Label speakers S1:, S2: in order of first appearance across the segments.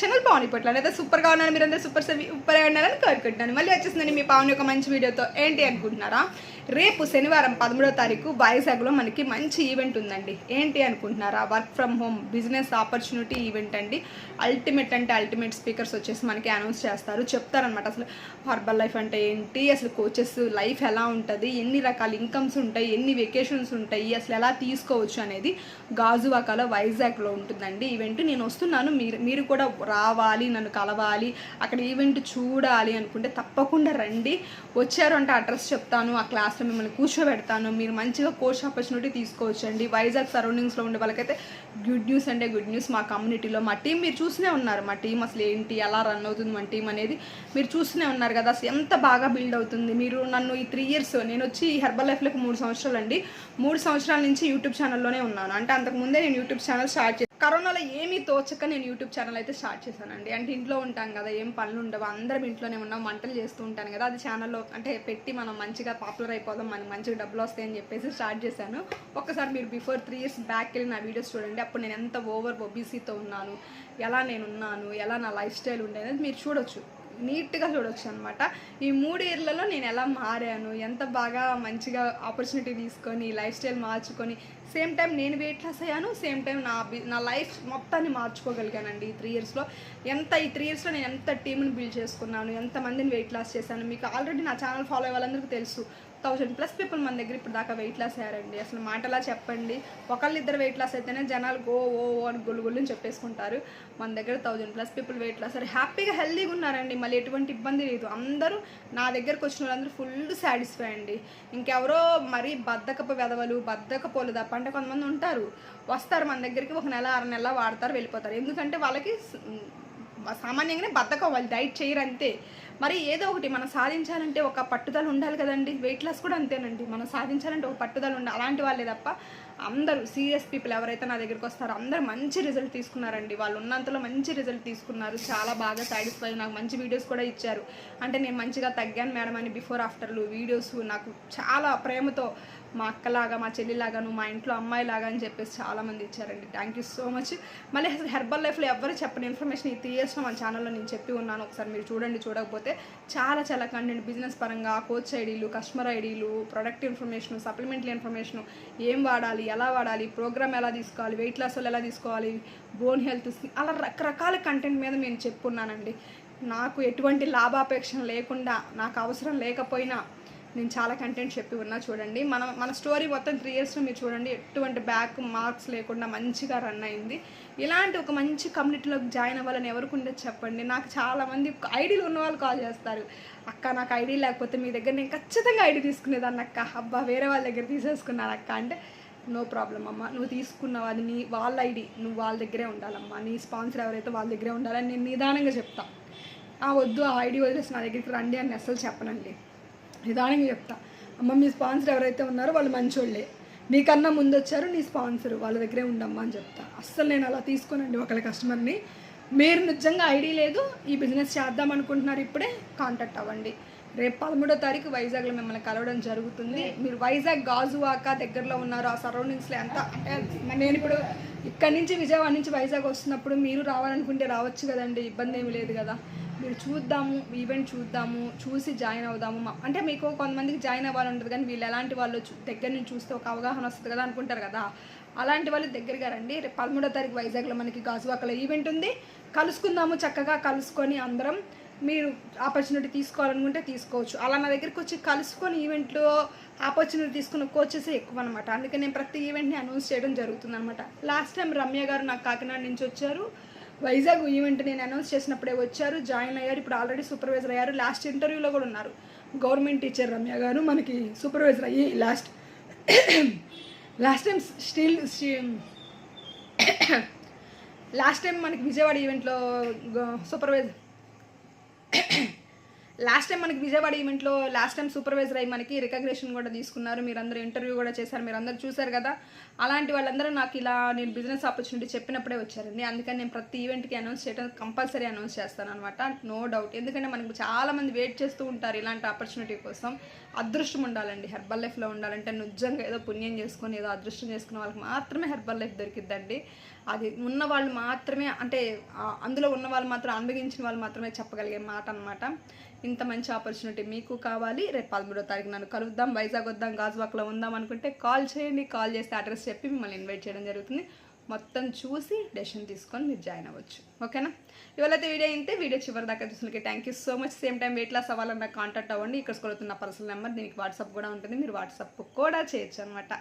S1: Channel Pavani పట్ల అయితే సూపర్గా ఉన్నాను మీరు అందరూ సూపర్ సూపర్ ఉన్నారని కోరుకుంటున్నాను. మళ్ళీ వచ్చేసిందండి మీ పావని ఒక మంచి వీడియోతో. ఏంటి అనుకుంటున్నారా? రేపు శనివారం పదమూడో తారీఖు వైజాగ్లో మనకి మంచి ఈవెంట్ ఉందండి. ఏంటి అనుకుంటున్నారా? Work from home business opportunity event అండి. అల్టిమేట్ అంటే అల్టిమేట్ స్పీకర్స్ వచ్చేసి మనకి అనౌన్స్ చేస్తారు. చెప్తారనమాట అసలు హర్బల్ లైఫ్ అంటే ఏంటి? అసలు కోచెస్ లైఫ్ ఎలా ఉంటుంది? ఎన్ని రకాల ఇన్కమ్స్ ఉంటాయి? ఎన్ని వెకేషన్స్ ఉంటాయి? అసలు ఎలా తీసుకోవచ్చు అనేది గాజువాకలో వైజాగ్లో ఉంటుందండి ఈవెంట్. నేను వస్తున్నాను. మీరు మీరు కూడా రావాలి నన్ను కలవాలి అక్కడ ఈవెంట్ చూడాలి అనుకుంటే తప్పకుండా రండి. వచ్చారు అంటే అడ్రస్ చెప్తాను. ఆ క్లాస్ క్లాస్లో మిమ్మల్ని కూర్చోబెడతాను. మీరు మంచిగా కోర్స్ ఆపర్చునిటీ తీసుకోవచ్చండి. వైజాగ్ సరౌండింగ్స్లో ఉండే వాళ్ళకైతే గుడ్ న్యూస్ అంటే గుడ్ న్యూస్ మా కమ్యూనిటీలో మా టీం మీరు చూస్తూనే ఉన్నారు. మా టీం అసలు ఏంటి ఎలా రన్ అవుతుంది మా టీం అనేది మీరు చూస్తూనే ఉన్నారు కదా. అసలు ఎంత బాగా బిల్డ్ అవుతుంది. మీరు నన్ను ఈ త్రీ ఇయర్స్ నేను వచ్చి ఈ హెర్బల్ లైఫ్లోకి మూడు సంవత్సరాలు అండి మూడు సంవత్సరాల నుంచి యూట్యూబ్ ఛానల్లోనే ఉన్నాను. అంటే అంతకుముందే నేను యూట్యూబ్ ఛానల్ స్టార్ట్ చేశాను. కరోనాలో ఏమీ తోచక నేను యూట్యూబ్ ఛానల్ అయితే స్టార్ట్ చేశానండి. అంటే ఇంట్లో ఉంటాం కదా ఏం పనులు ఉండవు. అందరం ఇంట్లోనే ఉన్నాం వంటలు చేస్తూ ఉంటాను కదా. అది ఛానల్లో అంటే పెట్టి మనం మంచిగా పాపులర్ అయిపోదాం మనకి మంచిగా డబ్బులు వస్తాయని చెప్పేసి స్టార్ట్ చేశాను. ఒక్కసారి మీరు బిఫోర్ త్రీ ఇయర్స్ బ్యాక్ వెళ్ళి నా వీడియోస్ చూడండి. అప్పుడు నేను ఎంత ఓవర్ ఒబీసీతో ఉన్నాను ఎలా నేను ఉన్నాను ఎలా నా లైఫ్ స్టైల్ ఉండేది మీరు చూడొచ్చు. నీట్గా చూడొచ్చు అనమాట ఈ మూడు ఇయర్లలో నేను ఎలా మారాను ఎంత బాగా మంచిగా ఆపర్చునిటీ తీసుకొని లైఫ్ స్టైల్ మార్చుకొని సేమ్ టైం నేను వెయిట్ లాస్ అయ్యాను సేమ్ టైం నా నా లైఫ్ మొత్తాన్ని మార్చుకోగలిగానండి ఈ త్రీ ఇయర్స్లో ఎంత ఈ త్రీ ఇయర్స్లో నేను ఎంత టీంని బిల్డ్ చేసుకున్నాను ఎంతమందిని వెయిట్ లాస్ చేశాను మీకు ఆల్రెడీ నా ఛానల్ ఫాలో అయ్యే వాళ్ళందరికీ తెలుసు. థౌజండ్ ప్లస్ పీపుల్ మన దగ్గర ఇప్పుడు దాకా వెయిట్ లాస్ అయ్యారండి. అసలు మాటలా చెప్పండి. ఒకళ్ళు ఇద్దరు వెయిట్ లాస్ అయితేనే జనాలు గో ఓ ఓ అని గుళ్ళు చెప్పేసుకుంటారు. మన దగ్గర thousand plus people weight loss అయ్యారు. హ్యాపీగా హెల్దీగా ఉన్నారండి. మళ్ళీ ఎటువంటి ఇబ్బంది లేదు. అందరూ నా దగ్గరకు వచ్చిన వాళ్ళందరూ ఫుల్ సాటిస్ఫై అండి. ఇంకెవరో మరీ బద్దకపు వెదవలు బద్దకపోలు తప్ప అంటే కొంతమంది ఉంటారు. వస్తారు మన దగ్గరికి ఒక నెల ఆరు నెలల వాడతారు వెళ్ళిపోతారు. ఎందుకంటే వాళ్ళకి సామాన్యంగానే బద్దకం వాళ్ళు డైట్ చేయరు అంతే మరి ఏదో ఒకటి మనం సాధించాలంటే ఒక పట్టుదల ఉండాలి కదండి. వెయిట్ లాస్ కూడా అంతేనండి. మనం సాధించాలంటే ఒక పట్టుదల ఉండాలి. అలాంటి వాళ్ళే తప్ప అందరూ సీరియస్ పీపుల్ ఎవరైతే నా దగ్గరికి వస్తారో అందరూ మంచి రిజల్ట్ తీసుకున్నారండి. వాళ్ళు ఉన్నంతలో మంచి రిజల్ట్ తీసుకున్నారు. చాలా బాగా సాటిస్ఫై నాకు మంచి వీడియోస్ కూడా ఇచ్చారు. అంటే నేను మంచిగా తగ్గాను మేడం అని బిఫోర్ ఆఫ్టర్లు వీడియోస్ నాకు చాలా ప్రేమతో మా అక్కలాగా మా చెల్లిలాగా నువ్వు మా ఇంట్లో అమ్మాయిలాగా అని చెప్పేసి చాలామంది ఇచ్చారండి. థ్యాంక్ యూ సో మచ్ మళ్ళీ అసలు హెర్బల్ లైఫ్లో ఎవరు చెప్పని ఇన్ఫర్మేషన్ ఈ తీయేసిన మా మన ఛానల్లో నేను చెప్పి ఉన్నాను. ఒకసారి మీరు చూడండి చూడకపోతే చాలా చాలా కంటెంట్ బిజినెస్ పరంగా కోచ్ ఐడీలు కస్టమర్ ఐడీలు ప్రొడక్ట్ ఇన్ఫర్మేషన్ సప్లిమెంటరీ ఇన్ఫర్మేషన్ ఏం వాడాలి ఎలా వాడాలి ప్రోగ్రామ్ ఎలా తీసుకోవాలి వెయిట్ లాస్ ఎలా తీసుకోవాలి బోన్ హెల్త్ అలా రకరకాల కంటెంట్ మీద నేను చెప్పున్నానండి. నాకు ఎటువంటి లాభాపేక్ష లేకుండా నాకు అవసరం లేకపోయినా నేను చాలా కంటెంట్ చెప్పి ఉన్నా చూడండి. మన మన స్టోరీ మొత్తం త్రీ ఇయర్స్లో మీరు చూడండి ఎటువంటి బ్యాక్ మార్క్స్ లేకుండా మంచిగా రన్ అయింది. ఇలాంటి ఒక మంచి కమ్యూనిటీలోకి జాయిన్ అవ్వాలని ఎవరికి ఉండేది చెప్పండి. నాకు చాలామంది ఐడీలు ఉన్న వాళ్ళు కాల్ చేస్తారు. అక్క నాకు ఐడి లేకపోతే మీ దగ్గర నేను ఖచ్చితంగా ఐడి తీసుకునేదాన్ని అక్క. అబ్బా వేరే వాళ్ళ దగ్గర తీసేసుకున్నాను అక్క. అంటే నో ప్రాబ్లం అమ్మ. నువ్వు తీసుకున్నావు అది నీ వాళ్ళ ఐడి నువ్వు వాళ్ళ దగ్గరే ఉండాలమ్మా. నీ స్పాన్సర్ ఎవరైతే వాళ్ళ దగ్గరే ఉండాలని నేను నిదానంగా చెప్తా. ఆ వద్దు ఆ ఐడి వదిలేసి నా దగ్గరికి రండి అని అసలు చెప్పనండి. నిదానంగా చెప్తా. అమ్మ మీ స్పాన్సర్ ఎవరైతే ఉన్నారో వాళ్ళు మంచోళ్ళే. మీకన్నా ముందు వచ్చారు నీ స్పాన్సర్. వాళ్ళ దగ్గరే ఉండమ్మా అని చెప్తా. అస్సలు నేను అలా తీసుకోనండి ఒకళ్ళ కస్టమర్ని. మీరు నిజంగా ఐడి లేదు ఈ బిజినెస్ చేద్దాం అనుకుంటున్నారు ఇప్పుడే కాంటాక్ట్ అవ్వండి. రేపు పదమూడో తారీఖు వైజాగ్లో మిమ్మల్ని కలవడం జరుగుతుంది. మీరు వైజాగ్ గాజువాక దగ్గరలో ఉన్నారు ఆ సరౌండింగ్స్లో ఎంత? అంటే నేను ఇప్పుడు ఇక్కడి నుంచి విజయవాడ నుంచి వైజాగ్ వస్తున్నప్పుడు మీరు రావాలనుకుంటే రావచ్చు కదండి ఇబ్బంది ఏమి లేదు కదా. మీరు చూద్దాము ఈవెంట్ చూద్దాము చూసి జాయిన్ అవుదాము. అంటే మీకు కొంతమందికి జాయిన్ అవ్వాలి ఉంటుంది కానీ వీళ్ళు ఎలాంటి వాళ్ళు దగ్గర నుంచి చూస్తే ఒక అవగాహన వస్తుంది కదా అనుకుంటారు కదా. అలాంటి వాళ్ళు దగ్గరగా రండి. రేపు పదమూడో తారీఖు వైజాగ్లో మనకి గాజువాకలో ఈవెంట్ ఉంది. కలుసుకుందాము చక్కగా కలుసుకొని అందరం. మీరు ఆపర్చునిటీ తీసుకోవాలనుకుంటే తీసుకోవచ్చు. అలా నా దగ్గరికి వచ్చి కలుసుకొని ఈవెంట్లో ఆపర్చునిటీ తీసుకున్న కోచెస్ ఎక్కువ అనమాట అందుకే నేను ప్రతి ఈవెంట్ని అనౌన్స్ చేయడం జరుగుతుంది అనమాట లాస్ట్ టైం రమ్య గారు నాకు కాకినాడ నుంచి వచ్చారు. వైజాగ్ ఈవెంట్ నేను అనౌన్స్ చేసినప్పుడే వచ్చారు జాయిన్ అయ్యారు ఇప్పుడు ఆల్రెడీ సూపర్వైజర్ అయ్యారు లాస్ట్ ఇంటర్వ్యూలో కూడా ఉన్నారు. గవర్నమెంట్ టీచర్ రమ్య గారు మనకి సూపర్వైజర్ అయ్యి last last time still last time మనకి విజయవాడ ఈవెంట్లో సూపర్వైజర్ లాస్ట్ టైం మనకి విజయవాడ ఈవెంట్లో లాస్ట్ టైం సూపర్వైజర్ అయ్యి మనకి రికగ్నేషన్ కూడా తీసుకున్నారు. మీరందరూ ఇంటర్వ్యూ కూడా చేశారు. మీరందరూ చూశారు కదా. అలాంటి వాళ్ళందరూ నాకు ఇలా నేను బిజినెస్ ఆపర్చునిటీ చెప్పినప్పుడే వచ్చారండి. అందుకని నేను ప్రతి ఈవెంట్కి అనౌన్స్ చేయడం కంపల్సరీ అనౌన్స్ చేస్తాను అనమాట నో డౌట్ ఎందుకంటే మనకు చాలామంది వెయిట్ చేస్తూ ఉంటారు ఇలాంటి ఆపర్చునిటీ కోసం. అదృష్టం ఉండాలండి. హెర్బల్ లైఫ్లో ఉండాలంటే నిజంగా ఏదో పుణ్యం చేసుకొని ఏదో అదృష్టం చేసుకున్న వాళ్ళకి మాత్రమే హెర్బల్ లైఫ్ దొరికిద్దండి. అది ఉన్న వాళ్ళు మాత్రమే అంటే అందులో ఉన్న వాళ్ళు మాత్రం అనుభవించిన వాళ్ళు మాత్రమే చెప్పగలిగే మాట అనమాట ఇంత మంచి ఆపర్చునిటీ మీకు కావాలి. రేపు పదమూడో తారీఖు నన్ను కలుద్దాం. వైజాగ్ వద్దాం గాజువాక్లో ఉందాం అనుకుంటే కాల్ చేయండి. కాల్ చేస్తే అడ్రస్ చెప్పి మిమ్మల్ని ఇన్వైట్ చేయడం జరుగుతుంది. మొత్తం చూసి డెసిషన్ తీసుకొని మీరు జాయిన్ అవ్వచ్చు. ఓకేనా? ఇవాళ వీడియో అయితే వీడియో చివరి దాకా చూసినకి thank you so much same time weight loss అవ్వాలన్నా కాంటాక్ట్ అవ్వండి. ఇక్కడ స్కూల్ పర్సనల్ నెంబర్ దీనికి వాట్సాప్ కూడా ఉంటుంది. మీరు వాట్సాప్ కూడా చేయొచ్చు అనమాట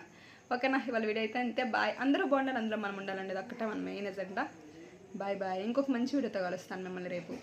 S1: ఓకేనా? ఇవాళ వీడియో అయితే అంతే బాయ్ అందరూ బాగుండాలి. అందరూ మనం ఉండాలండి అది ఒక్కటే మన మెయిన్ ఎజెండా బాయ్ బాయ్ ఇంకొక మంచి వీడియోతో కలుస్తాను మిమ్మల్ని రేపు.